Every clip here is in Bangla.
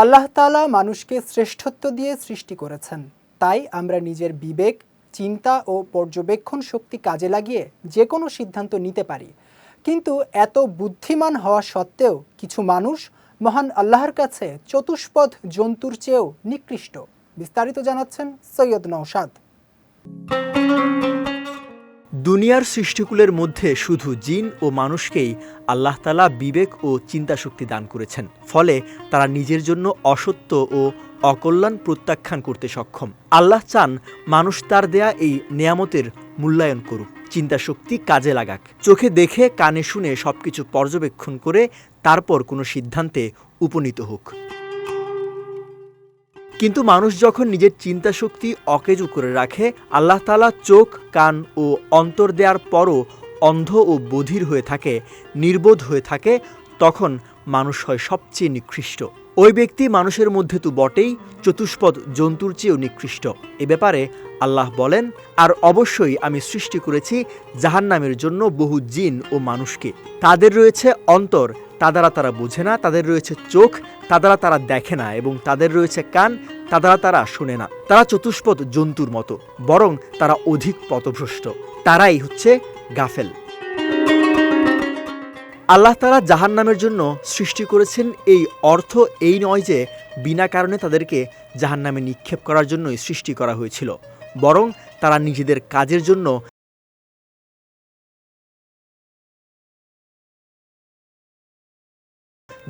আল্লাহ তাআলা মানুষকে শ্রেষ্ঠত্ব দিয়ে সৃষ্টি করেছেন। তাই আমরা নিজের বিবেক, চিন্তা ও পর্যবেক্ষণ শক্তি কাজে লাগিয়ে যে কোনো সিদ্ধান্ত নিতে পারি। কিন্তু এত বুদ্ধিমান হওয়া সত্ত্বেও কিছু মানুষ মহান আল্লাহর কাছে চতুষ্পদ জন্তুর চেয়েও নিকৃষ্ট। বিস্তারিত জানাচ্ছেন সৈয়দ নৌসাদ দুনিয়ার সৃষ্টিকুলের মধ্যে শুধু জিন ও মানুষকেই আল্লাহ তালা বিবেক ও চিন্তাশক্তি দান করেছেন। ফলে তারা নিজের জন্য অসত্য ও অকল্যাণ প্রত্যাখ্যান করতে সক্ষম। আল্লাহ চান মানুষ তার দেয়া এই নেয়ামতের মূল্যায়ন করুক, চিন্তাশক্তি কাজে লাগাক। চোখে দেখে, কানে শুনে সবকিছু পর্যবেক্ষণ করে তারপর কোনো সিদ্ধান্তে উপনীত হোক। কিন্তু মানুষ যখন নিজের চিন্তা শক্তি অকেজু করে রাখে, আল্লাহ তালা চোখ, কান ও অন্তর দেওয়ার পরও অন্ধ ও বধির হয়ে থাকে, নির্বোধ হয়ে থাকে, তখন মানুষ হয় সবচেয়ে নিকৃষ্ট। ওই ব্যক্তি মানুষের মধ্যে তো বটেই, চতুষ্পদ জন্তুর চেয়েও নিকৃষ্ট। এ ব্যাপারে আল্লাহ বলেন, আর অবশ্যই আমি সৃষ্টি করেছি জাহান্নামের জন্য বহু জিন ও মানুষকে। তাদের রয়েছে অন্তর তা দ্বারা তারা বোঝে না, তাদের রয়েছে চোখ তা দ্বারা তারা দেখে না এবং তাদের রয়েছে কান তা দ্বারা তারা শোনে না। তারা চতুষ্পদ জন্তুর মতো, বরং তারা অধিক পথভ্রষ্ট। তারাই হচ্ছে গাফেল। আল্লাহ তারা জাহান নামের জন্য সৃষ্টি করেছেন এই অর্থ, এই নয় যে বিনা কারণে তাদেরকে জাহান নামে নিক্ষেপ করার জন্যই সৃষ্টি করা হয়েছিল। বরং তারা নিজেদের কাজের জন্য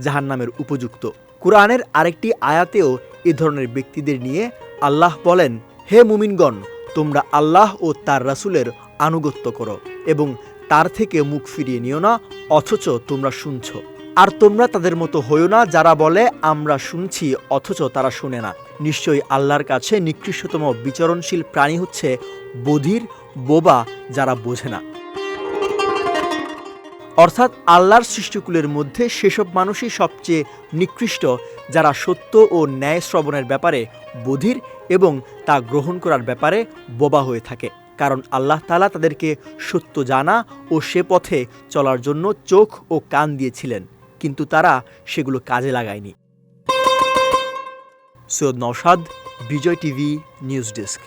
জাহান্নামের উপযুক্ত। কোরআনের আরেকটি আয়াতেও এ ধরনের ব্যক্তিদের নিয়ে আল্লাহ বলেন, হে মুমিনগণ, তোমরা আল্লাহ ও তার রাসূলের আনুগত্য করো এবং তার থেকে মুখ ফিরিয়ে নিও না, অথচ তোমরা শুনছ। আর তোমরা তাদের মতো হইও না যারা বলে, আমরা শুনছি, অথচ তারা শুনে না। নিশ্চয়ই আল্লাহর কাছে নিকৃষ্টতম বিচরণশীল প্রাণী হচ্ছে বধির, বোবা যারা বোঝে না। অর্থাৎ আল্লাহর সৃষ্টিকুলের মধ্যে সেসব মানুষই সবচেয়ে নিকৃষ্ট, যারা সত্য ও ন্যায় শ্রবণের ব্যাপারে বধির এবং তা গ্রহণ করার ব্যাপারে বোবা হয়ে থাকে। কারণ আল্লাহ তালা তাদেরকে সত্য জানা ও সে পথে চলার জন্য চোখ ও কান দিয়েছিলেন, কিন্তু তারা সেগুলো কাজে লাগায়নি। Syed Naushad, Bijoy TV, news desk.